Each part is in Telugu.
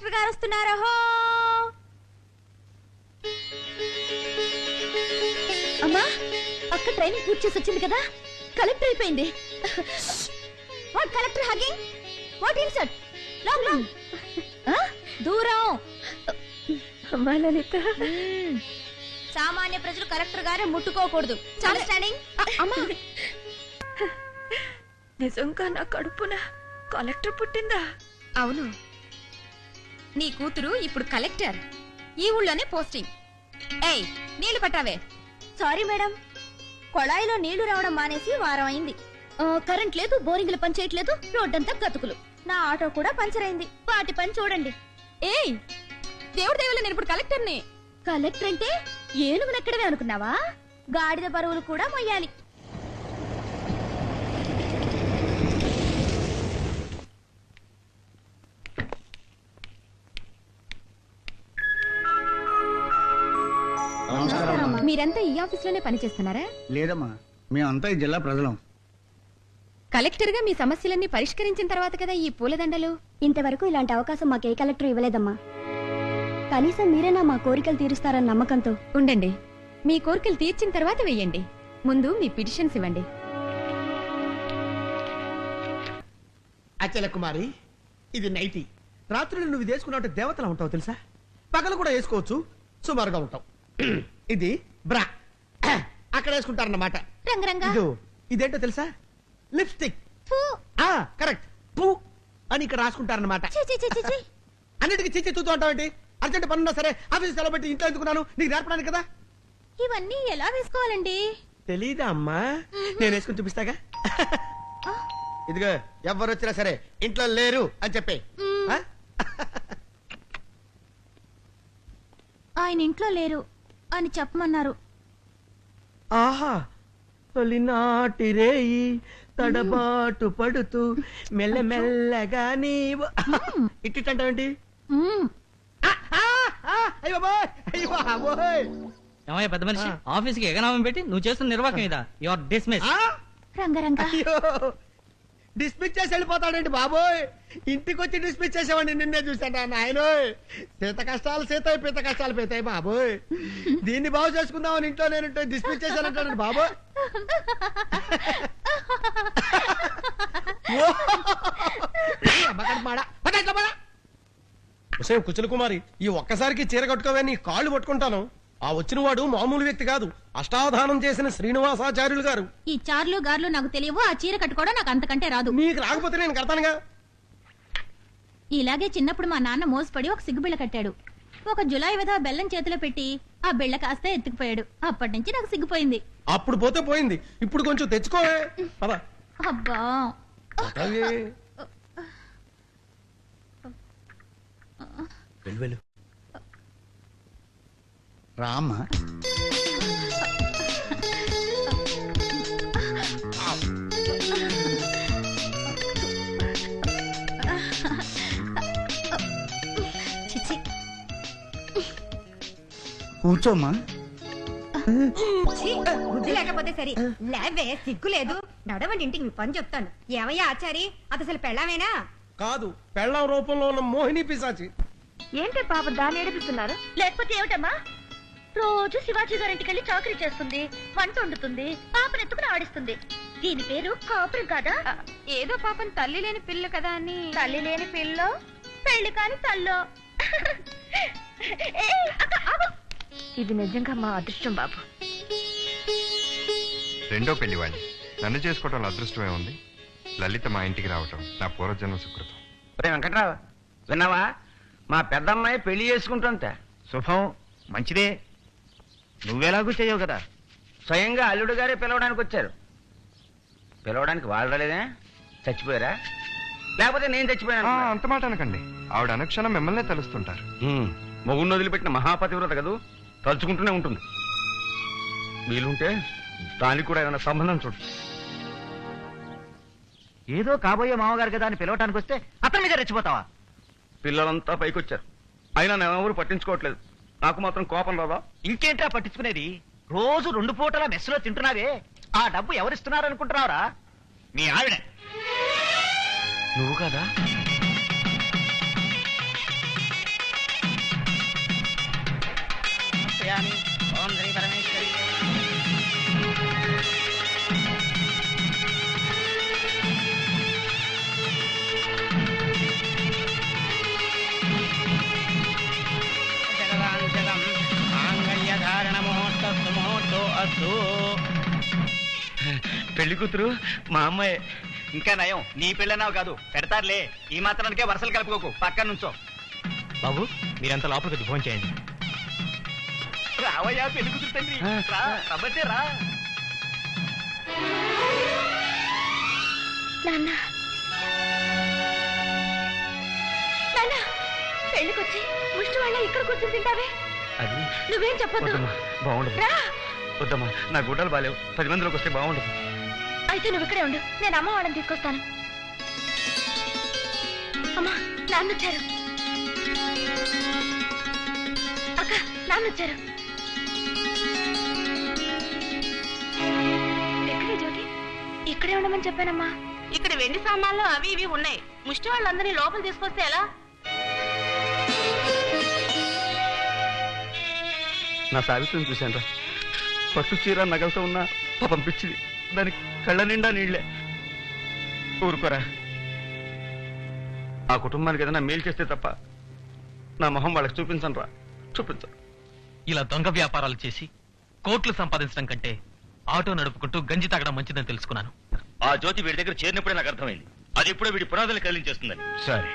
కలెక్టర్ గారు వస్తున్నారా. అమ్మా అక్క ట్రైనింగ్ పూర్తి చేసి వచ్చింది కదా? కలెక్టర్ అయిపోయింది. What collector hugging what insert long? దూరం. అమ్మా లలిత. మ్మ్. సామాన్య ప్రజలు కలెక్టర్ గారే ముట్టుకోకూడదు. అండర్స్టాండింగ్ అమ్మా. నిజంగా నా కడుపున కలెక్టర్ పుట్టిందా? అవును. నీ కూతురు ఇప్పుడు కలెక్టర్. ఈ ఊళ్ళోనే పోస్టింగ్. ఏయ్ నీళ్ళు పట్టావే. Sorry madam. కొళాయిలో నీళ్ళు రావడం మానేసి వారం అయింది. ఆ, కరెంట్ లేదు బోరింగ్లు పని చేయట్లేదు రోడ్డంతా గతుకులు. నా ఆటో కూడా పంచర్ అయింది. వాటి పని చూడండి. ఏయ్ దేవుడి దేవుళ్ళ నేను ఇప్పుడు కలెక్టర్ని. కలెక్టర్ అంటే ఏనుగు నెక్కడమే అనుకున్నావా? గాడిద బరువులు కూడా మొయ్యాలి. మీరంతా ఈ ఆఫీస్లోనే పనిచేస్తున్నారా? లేదమ్మా మేమంతా ఈ జిల్లా ప్రజలం. కలెక్టర్గా మీ సమస్యలన్నీ పరిష్కరించిన తర్వాత కదా ఈ పూలదండలు? ఇంతవరకు ఇలాంటి అవకాశం మాకే కలెక్టర్ ఇవ్వలేదమ్మా. కనీసం మీరైనా మా కోరికలు తీరుస్తారన్న నమ్మకంతో. ఉండండి. మీ కోరికలు తీర్చిన తర్వాత వెయ్యండి. ముందు మీ పిటిషన్స్ ఇవ్వండి. అచల కుమారి ఇది నైటీ. రాత్రులు నువ్వు ఇది వేసుకున్నావు దేవతలా ఉంటావు తెలుసా? పగలు కూడా వేసుకోవచ్చు. సుమారుగా ఉంటావు. ఇది బ్రా. అక్కడ వేసుకుంటారన్నమాట. రంగరంగా? ఇదో ఇదేంటో తెలుసా? లిప్స్టిక్. ఆ కరెక్ట్. పూ అని ఇక్కడ రాసుకుంటారన్నమాట. ఛీ, ఛీ, ఛీ, ఛీ, ఛీ. అన్నిటికీ చిచ్చి చూస్తూ ఉంటావేంటి అర్జెంట్ పనున్నా సరే ఆఫీస్ సెలబెట్టి ఇంట్లో ఎందుకున్నాను నీకు నేర్పడానికి కదా? ఇవన్నీ ఎలా వేసుకోవాలండి? తెలీదా అమ్మా? నేను వేసుకుని చూపిస్తాగా? ఇదిగో ఎవరు వచ్చినా సరే ఇంట్లో లేరు అని చెప్పే? ఆయన ఇంట్లో లేరు. అని చెప్పమన్నారు. ఆహా తొలినాటి రేయి తడబాటు పడుతూ మెల్లమెల్లగా నీవు. ఇట్టింటావేంటి ఏమయ్య పెద్ద మనిషి? ఆఫీస్కి ఎగనామం పెట్టి నువ్వు చేస్తున్న నిర్వాహకం ఇదా? Your dismiss? రంగరంగా అయ్యో. డిస్మిస్ చేసి వెళ్ళిపోతాడండి బాబోయ్? ఇంటికి వచ్చి డిస్మిస్ చేసేవాడిని నిన్నే చూశాను నాయన సీత కష్టాలు సీతాయి పీత కష్టాలు పీతాయి బాబోయ్. దీన్ని బాగు చేసుకుందామని ఇంట్లో నేను డిస్మిస్ చేశానంటాడు బాబోయ్? కుచల కుమారి ఈ ఒక్కసారికి చీర కట్టుకోవే నీ కాళ్ళు పట్టుకుంటాను. ఆ వచ్చిన వాడు మామూలు వ్యక్తి కాదు. అష్టావధానం చేసిన శ్రీనివాసాచార్యులు గారు. ఈ చార్లు గార్లు నాకు తెలియవు ఆ చీర కట్టుకోవడం నాకు అంతకంటే రాదు. నీకు రాకపోతే నేను కడతానుగా. ఇలాగే చిన్నప్పుడు మా నాన్న మోసపడి ఒక సిగ్గుబిళ్ళ కట్టాడు. ఒక జులై విధ బెల్లం చేతిలో పెట్టి ఆ బిళ్ళ కాస్త ఎత్తుకుపోయాడు. అప్పటి నుంచి నాకు సిగ్గుపోయింది. అప్పుడు పోతే పోయింది. ఇప్పుడు కొంచెం తెచ్చుకోవే. పద. అబ్బా. వెళ్ళు. రామ్మా చిచి కూర్చోమ్మా. ఛీ, బుద్ధి లేకపోతే సరే. లేవే సిగ్గు లేదు. నడవండి ఇంటికి మీ పని చెప్తాను. ఏమయ్యా ఆచారి? అది అసలు పెళ్ళామేనా? కాదు పెళ్ళం రూపంలో ఉన్న మోహిని పిశాచి. ఏంటి పాప దాన్ని ఏడిపిస్తున్నారు? లేకపోతే ఏమిటమ్మా? రోజు శివాజీ గారింటికి వెళ్ళి చాకరీ చేస్తుంది వంట వండుతుంది పాపను ఎత్తుకుని ఆడిస్తుంది. దీని పేరు కాపురం కాదా? ఏదో పాపం తల్లి లేని పిల్ల కదా అని. తల్లి లేని పిల్ల? పెళ్ళి కాని తల్లో. ఏయ్, అక్క, ఆగు. ఇది నిజంగా మా అదృష్టం బాబు. రెండో పెళ్ళివాణ్ణి నన్ను చేసుకోవటంలో అదృష్టమే ఉంది. లలిత మా ఇంటికి రావటం నా పూర్వజన్మ సుకృతం. ఒరే వెంకట్రావు విన్నావా? మా పెద్దమ్మాయి పెళ్ళి చేసుకుంటుంట. శుభం మంచిదే. నువ్వెలాగూ చేయవు కదా. స్వయంగా అల్లుడు గారే పిలవడానికి వచ్చారు. పిలవడానికి వాళ్ళు రాలేదే? చచ్చిపోయారా? లేకపోతే నేను ఆ, చచ్చిపోయాను అంత మాట అనకండి. ఆవిడ అనుక్షణం మిమ్మల్నే తెలుస్తుంటారు. మొగుడిని వదిలిపెట్టిన మహాపతివ్రత కదూ? తలుచుకుంటూనే ఉంటుంది. వీలుంటే దానికి కూడా ఏమైనా సంబంధం చూడు. ఏదో కాబోయే మామగారు కదా అని పిలవటానికి వస్తే అతని మీద రెచ్చిపోతావా? పిల్లలంతా పైకొచ్చారు. అయినా నేను ఎవరు పట్టించుకోవట్లేదు. నాకు మాత్రం కోపం రాదా? ఇంకేంటా పట్టించుకునేది? రోజు రెండు పూటల మెస్సులో తింటున్నావే. ఆ డబ్బు ఎవరిస్తున్నారనుకుంటున్నావురా? మీ ఆవిడ. నువ్వు కదా? పరమేశ్వరి. పెళ్ళి కూతురు మా అమ్మాయి. ఇంకా నయం. నీ పెళ్ళన్నావు కాదు. పెడతారులే. ఈ మాత్రానికే వరుసలు కలుపుకోకు. పక్కన నుంచో. బాబు మీరంతా లోపలికి ఫోన్ చేయండి. రావయ్యా పెళ్ళి కూతురు తండ్రి. రా రమ్మటే రా. నాన్న. నాన్న పెళ్ళికొచ్చి ముష్టి వాళ్ళ ఇక్కడ కూర్చుని తింటావే? అది నువ్వేం చెప్పొద్దు. బాగుండదు. రా. వద్దమ్మా నా గుడ్డలు బాలేవు. పది మందిలోకి వస్తే బాగుండదు అయితే నువ్వు ఇక్కడే ఉండు. నేను అమ్మ వాళ్ళని తీసుకొస్తాను. అమ్మా నాన్న వచ్చారు అక్క నాన్న వచ్చారు ఎక్కడే జ్యోతి? ఇక్కడే ఉండమని చెప్పానమ్మా. ఇక్కడ వెండి సామాన్లు అవి ఇవి ఉన్నాయి. ముష్టి వాళ్ళందరినీ లోపల తీసుకొస్తే ఎలా? నా సావిత్రిని చూశాను పట్టు చీర నగలతో ఉన్న పాపం పిచ్చిది. దాని కళ్ళ నిండా నీళ్ళే ఊరుకోరా. ఆ కుటుంబానికి ఏదైనా మేలు చేస్తే తప్ప నా మొహం వాళ్ళకి చూపించను రా చూపించను ఇలా దొంగ వ్యాపారాలు చేసి కోట్లు సంపాదించడం కంటే ఆటో నడుపుకుంటూ గంజి తాగడం మంచిదని తెలుసుకున్నాను. ఆ జ్యోతి వీడి దగ్గర చేరినప్పుడే నాకు అర్థమైంది. అది ఇప్పుడే వీడి పునాదులు కలిగించేస్తుందని సరే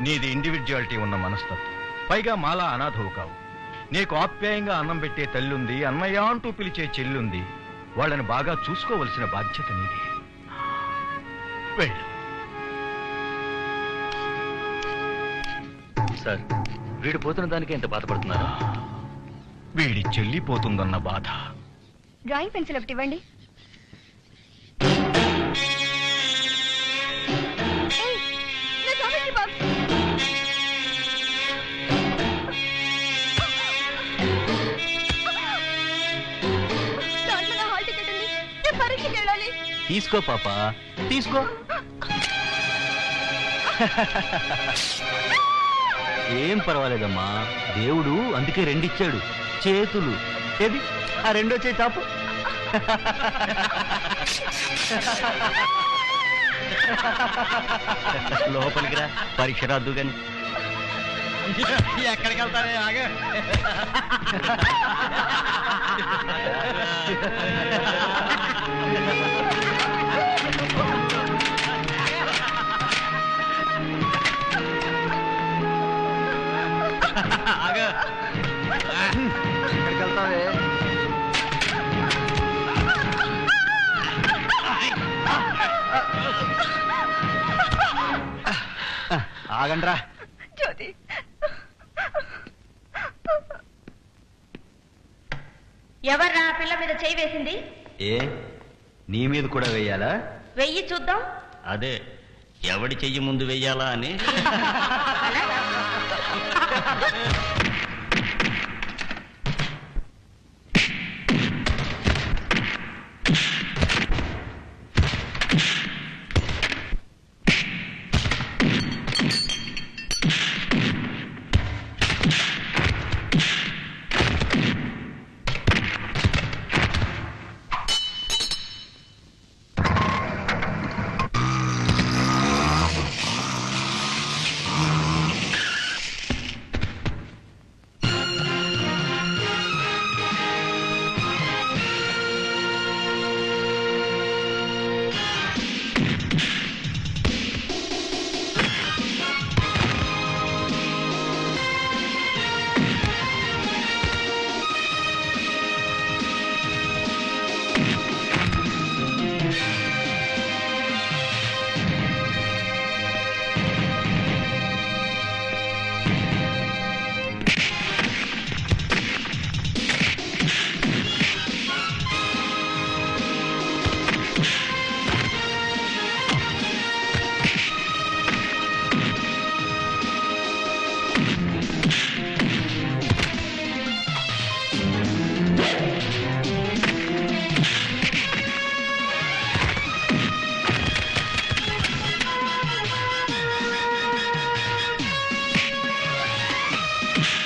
నీది ఇండివిజువాలిటీ ఉన్న మనస్తత్వం. పైగా మాలా అనాథవు కావు. నీకు ఆప్యాయంగా అన్నం పెట్టే తల్లుంది అన్నయ్య అంటూ పిలిచే చెల్లుంది. వాళ్ళని బాగా చూసుకోవలసిన బాధ్యత నీది. వెళ్ళు. సార్ వీడు పోతున్న దానికి ఎంత బాధపడుతున్నారు? వీడి చెల్లిపోతుందన్న బాధ. డ్రాయింగ్ పెన్సిల్ ఒకటి ఇవ్వండి. తీసుకో పాప. తీసుకో. ఏం పర్వాలేదమ్మా. దేవుడు అందుకే రెండిచ్చాడు. చేతులు. ఏది? ఆ రెండో చేయి చాపు లోపలికి రా. పరీక్ష రాద్దు గాని. ఎక్కడికి వెళ్తానే ఆగే ఆగే. ఆగండ్రా. జ్యోతి. ఎవర్రా పిల్ల మీద చేయి వేసింది? ఏ? నీ మీద కూడా వెయ్యాలా వెయ్యి చూద్దాం. అదే ఎవడి చెయ్యి ముందు వెయ్యాలా అని? you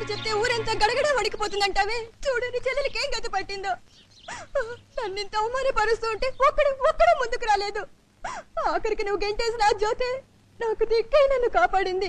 పేరు చెప్తే ఊరంతా గడగడ వణికిపోతుందంటావే? చూడని నీ చెల్లెలకి ఏం గతి పట్టిందో. నన్నింత అవమానపరుస్తూ ఉంటే ఒక్కడు ఒక్కడు ముందుకు రాలేదు. ఆఖరికి నువ్వు గెంటేసిన ఆ జ్యోతే నాకు దిక్కై నన్ను కాపాడింది.